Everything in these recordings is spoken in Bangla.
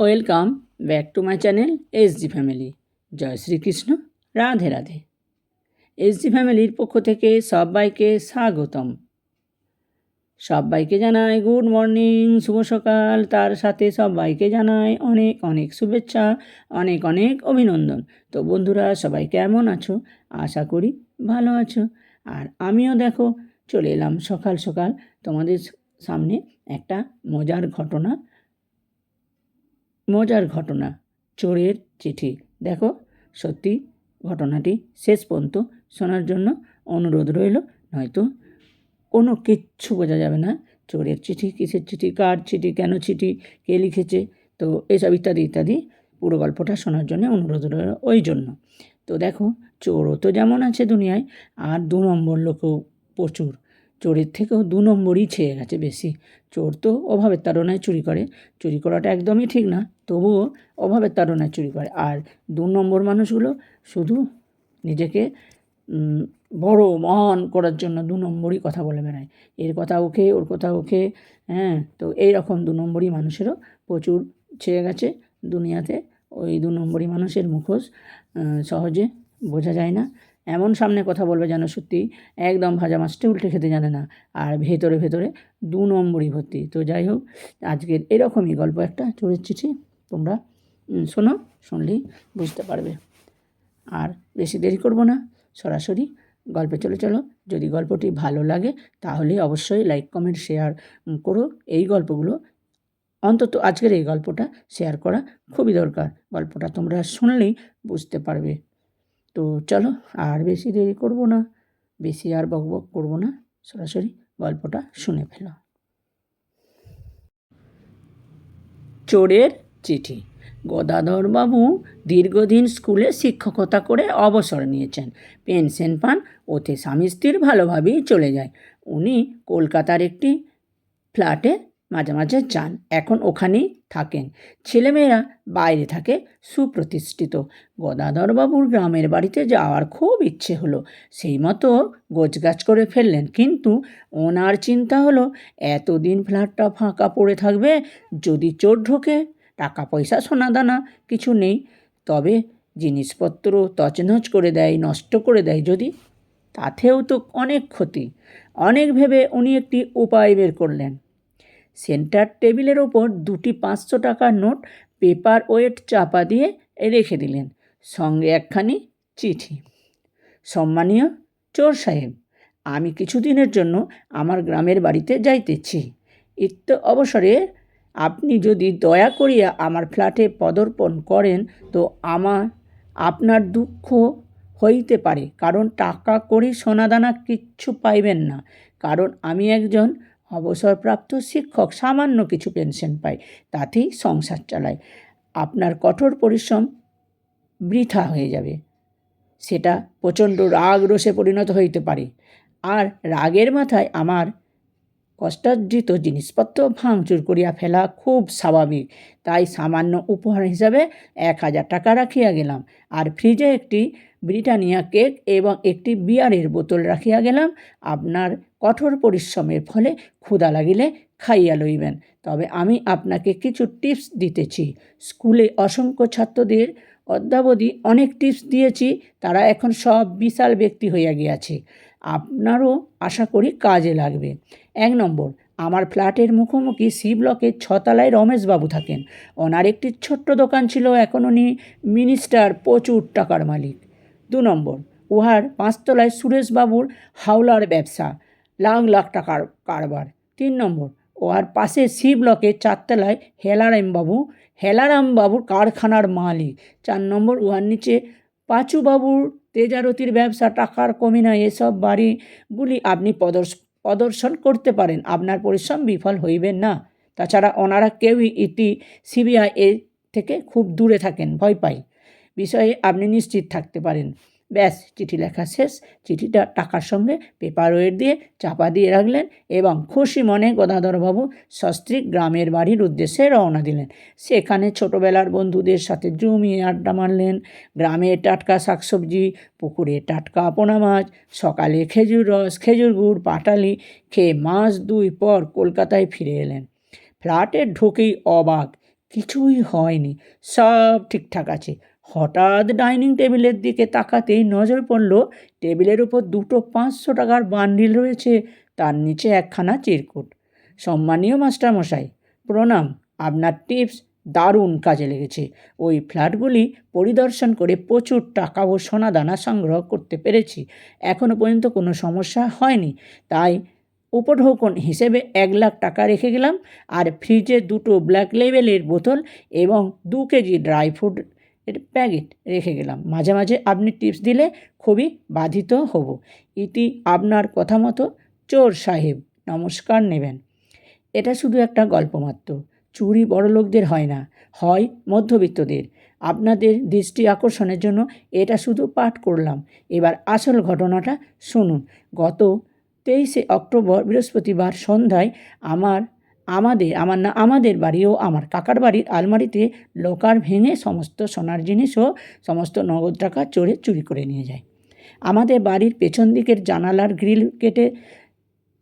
Welcome back to my channel S G family. Joy Shrikrishna, Radhe Radhe. S G ফ্যামিলির পক্ষ থেকে সবাইকে স্বাগতম। সবাইকে জানাই গুড মর্নিং, শুভ সকাল। তার সাথে সবাইকে জানাই অনেক অনেক শুভেচ্ছা, অনেক অনেক অভিনন্দন। তো বন্ধুরা, সবাই কেমন আছো? আশা করি ভালো আছো। আর আমিও দেখো, চলে এলাম সকাল সকাল। তোমাদের সামনে একটা মজার ঘটনা মজার ঘটনা, চোরের চিঠি। দেখো, সত্যি ঘটনাটি শেষ পর্যন্ত শোনার জন্য অনুরোধ রইল। নয়তো কোনো কিচ্ছু বোঝা যাবে না, চোরের চিঠি, কিসের চিঠি, কার চিঠি, কেন চিঠি, কে লিখেছে, তো এসব ইত্যাদি ইত্যাদি পুরো গল্পটা শোনার জন্য অনুরোধ রইল ওই জন্য। তো দেখো, চোরও তো যেমন আছে দুনিয়ায়, আর দু নম্বর লোকও প্রচুর। চোরের থেকেও দু নম্বরই ছেয়ে গেছে বেশি। চোর তো অভাবের তাড়নায় চুরি করে। চুরি করাটা একদমই ঠিক না, তবুও অভাবের তাড়নায় চুরি করে। আর দু নম্বর মানুষগুলো শুধু নিজেকে বড়, মহান করার জন্য দু নম্বরই কথা বলে বেড়ায়। এর কথা ওকে, ওর কথা ওকে হ্যাঁ তো এই রকম দু নম্বরই মানুষেরও প্রচুর ছেয়ে গেছে দুনিয়াতে। ওই দু নম্বরই মানুষের মুখোশ সহজে বোঝা যায় না। এমন সামনে কথা বলবে যেন সত্যি একদম ভাজা মাছটা উল্টে খেতে জানে না। আর ভেতরে ভেতরে দু নম্বরই ভর্তি। তো যাই হোক, আজকের এরকমই গল্প একটা চোরের চিঠি। তোমরা শোনো, শুনলেই বুঝতে পারবে। আর বেশি দেরি করব না, সরাসরি গল্পে চলে চলো। যদি গল্পটি ভালো লাগে, তাহলে অবশ্যই লাইক, কমেন্ট, শেয়ার করো। এই গল্পগুলো অন্তত আজকের এই গল্পটা শেয়ার করা খুবই দরকার। গল্পটা তোমরা শুনলেই বুঝতে পারবে। তো চলো আর বেশি দেরি করব না, বেশি আর বক বক করব না, সরাসরি গল্পটা শুনে ফেলো। চোরের চিঠি। গদাধরবাবু দীর্ঘদিন স্কুলে শিক্ষকতা করে অবসর নিয়েছেন। পেনশন পান, ওতে স্বামী স্ত্রীর ভালোভাবেই চলে যায়। উনি কলকাতার একটি ফ্ল্যাটে মাঝে মাঝে যান। এখন ওখানেই থাকেন। ছেলেমেয়েরা বাইরে থাকে সুপ্রতিষ্ঠিত। গদাধরবাবুর গ্রামের বাড়িতে যাওয়ার খুব ইচ্ছে হলো। সেই মতো গোছগাছ করে ফেললেন। কিন্তু ওনার চিন্তা হলো, এতদিন ফ্ল্যাটটা ফাঁকা পড়ে থাকবে, যদি চোর ঢোকে টাকা পয়সা সোনা দানা কিছু নেই। তবে জিনিসপত্র তছনছ করে দেয়, নষ্ট করে দেয় যদি, তাতেও তো অনেক ক্ষতি। অনেক ভেবে উনি একটি উপায় বের করলেন। সেন্টার টেবিলের ওপর দুটি পাঁচশো টাকার নোট, পেপার ওয়েট চাপা দিয়ে রেখে দিলেন। সঙ্গে একখানি চিঠি। সম্মানীয় চোর সাহেব, আমি কিছুদিনের জন্য আমার গ্রামের বাড়িতে যাইতেছি। ইত্য অবসরে আপনি যদি দয়া করিয়া আমার ফ্ল্যাটে পদর্পণ করেন, তো আমার, আপনার দুঃখ হইতে পারে, কারণ টাকা করি সোনাদানা কিচ্ছু পাইবেন না। কারণ আমি একজন অবসরপ্রাপ্ত শিক্ষক সামান্য কিছু পেনশন পায়, তাতেই সংসার চালায়। আপনার কঠোর পরিশ্রম বৃথা হয়ে যাবে। সেটা প্রচণ্ড রাগ রোষে পরিণত হইতে পারে। আর রাগের মাথায় আমার কষ্টার্জিত জিনিসপত্র ভাঙচুর করিয়া ফেলা খুব স্বাভাবিক। তাই সামান্য উপহার হিসাবে এক হাজার টাকা রাখিয়া গেলাম। আর ফ্রিজে একটি ব্রিটানিয়া কেক এবং একটি বিয়ারের বোতল রাখিয়া গেলাম। আপনার কঠোর পরিশ্রমের ফলে ক্ষুধা লাগিলে খাইয়া লইবেন। তবে আমি আপনাকে কিছু টিপস দিতেছি। স্কুলে অসংখ্য ছাত্রদের অদ্যাবধি অনেক টিপস দিয়েছি, তারা এখন সব বিশাল ব্যক্তি হইয়া গিয়াছে। আপনারও আশা করি কাজে লাগবে। এক নম্বর, আমার ফ্ল্যাটের মুখোমুখি সি ব্লকের ছতলায় রমেশবাবু থাকেন। ওনার একটি ছোট্ট দোকান ছিল এখন উনি মিনিস্টার প্রচুর টাকার মালিক। দু নম্বর, উহার পাঁচতলায় সুরেশবাবুর হাওলার ব্যবসা, লাখ লাখ টাকার কারবার। তিন নম্বর, উহার পাশে সি ব্লকে চারতলায় হেলারামবাবু, হেলারামবাবুর কারখানার মালিক। চার নম্বর, উহার নিচে পাঁচুবাবুর তেজারতির ব্যবসা, টাকার কমি না এসব বাড়িগুলি আপনি প্রদর্শ প্রদর্শন করতে পারেন, আপনার পরিশ্রম বিফল হইবেন না। তাছাড়া ওনারা কেউই ইতি, সিবিআই থেকে খুব দূরে থাকেন, ভয় পাই বিষয়ে আপনি নিশ্চিত থাকতে পারেন। ব্যাস, চিঠি লেখা শেষ। চিঠিটা টাকার সঙ্গে পেপার ওয়েট দিয়ে চাপা দিয়ে রাখলেন এবং খুশি মনে গদাধরবাবু সস্ত্রীক গ্রামের বাড়ির উদ্দেশ্যে রওনা দিলেন। সেখানে ছোটোবেলার বন্ধুদের সাথে জমিয়ে আড্ডা মারলেন। গ্রামে টাটকা শাকসবজি, পুকুরে টাটকা পোনা মাছ, সকালে খেজুর রস, খেজুর গুড়, পাটালি খেয়ে মাস দুই পর কলকাতায় ফিরে এলেন। ফ্ল্যাটে ঢুকেই অবাক, কিছুই হয়নি, সব ঠিকঠাক আছে। হঠাৎ ডাইনিং টেবিলের দিকে তাকাতেই নজর পড়ল টেবিলের উপর দুটো পাঁচশো টাকার বান্ডিল রয়েছে, তার নিচে একখানা চিরকুট। সম্মানীয় মাস্টারমশাই, প্রণাম, আপনার টিপস দারুণ কাজে লেগেছে। ওই ফ্ল্যাটগুলি পরিদর্শন করে প্রচুর টাকা ও সোনা দানা সংগ্রহ করতে পেরেছি। এখনও পর্যন্ত কোনো সমস্যা হয়নি, তাই উপঢৌকন হিসেবে এক লাখ টাকা রেখে গেলাম। আর ফ্রিজে দুটো ব্ল্যাক লেবেলের বোতল এবং দু কেজি ড্রাই ফ্রুট এর প্যাকেট রেখে গেলাম। মাঝে মাঝে আপনি টিপস দিলে খুবই বাধিত হব। ইতি আপনার কথা মতো চোর সাহেব, নমস্কার নেবেন। এটা শুধু একটা গল্প মাত্র। চুরি বড় লোকদের হয় না, হয় মধ্যবিত্তদের। আপনাদের দৃষ্টি আকর্ষণের জন্য এটা শুধু পাঠ করলাম। এবার আসল ঘটনাটা শুনুন। গত তেইশে অক্টোবর বৃহস্পতিবার সন্ধ্যায় আমার আমাদের আমার না, আমাদের বাড়ি ও আমার কাকার বাড়ির আলমারিতে লোকার ভেঙে সমস্ত সোনার জিনিস ও সমস্ত নগদ টাকা চোরে চুরি করে নিয়ে যায়। আমাদের বাড়ির পেছন দিকের জানালার গ্রিল কেটে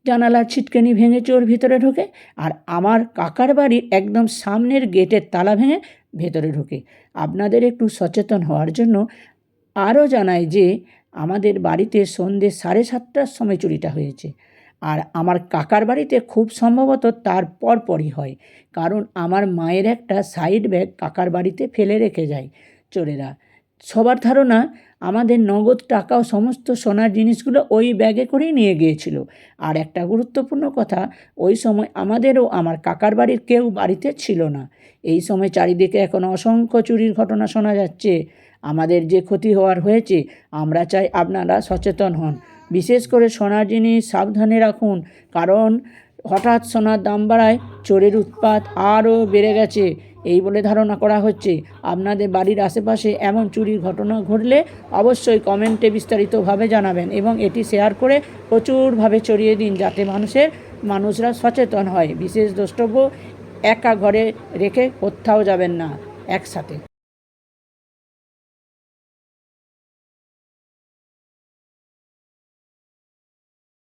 জানালার ছিটকানি ভেঙে চোর ভিতরে ঢোকে আর আমার কাকার বাড়ির একদম সামনের গেটের তালা ভেঙে ভেতরে ঢোকে। আপনাদের একটু সচেতন হওয়ার জন্য আরও জানায় যে আমাদের বাড়িতে সন্ধ্যে সাড়ে সাতটার সময় চুরিটা হয়েছে। আর আমার কাকার বাড়িতে খুব সম্ভবত তার পরপরই হয়। কারণ আমার মায়ের একটা সাইড ব্যাগ কাকার বাড়িতে ফেলে রেখে যায় চোরেরা। সবার ধারণা আমাদের নগদ টাকা ও সমস্ত সোনার জিনিসগুলো ওই ব্যাগে করেই নিয়ে গিয়েছিল। আর একটা গুরুত্বপূর্ণ কথা, ওই সময় আমাদেরও আমার কাকার বাড়ির কেউ বাড়িতে ছিল না। এই সময় চারিদিকে এখন অসংখ্য চুরির ঘটনা শোনা যাচ্ছে। আমাদের যে ক্ষতি হওয়ার হয়েছে, আমরা চাই আপনারা সচেতন হন। বিশেষ করে সোনার জিনিস সাবধানে রাখুন, কারণ হঠাৎ সোনার দাম বাড়ায় চোরের উৎপাত আরও বেড়ে গেছে। এই বলে ধারণা করা হচ্ছে। আপনাদের বাড়ির আশেপাশে এমন চুরির ঘটনা ঘটলে অবশ্যই কমেন্টে বিস্তারিতভাবে জানাবেন এবং এটি শেয়ার করে প্রচুরভাবে ছড়িয়ে দিন যাতে মানুষের, মানুষরা সচেতন হয়। বিশেষ দ্রষ্টব্য, একা ঘরে রেখে কোথাও যাবেন না। একসাথে।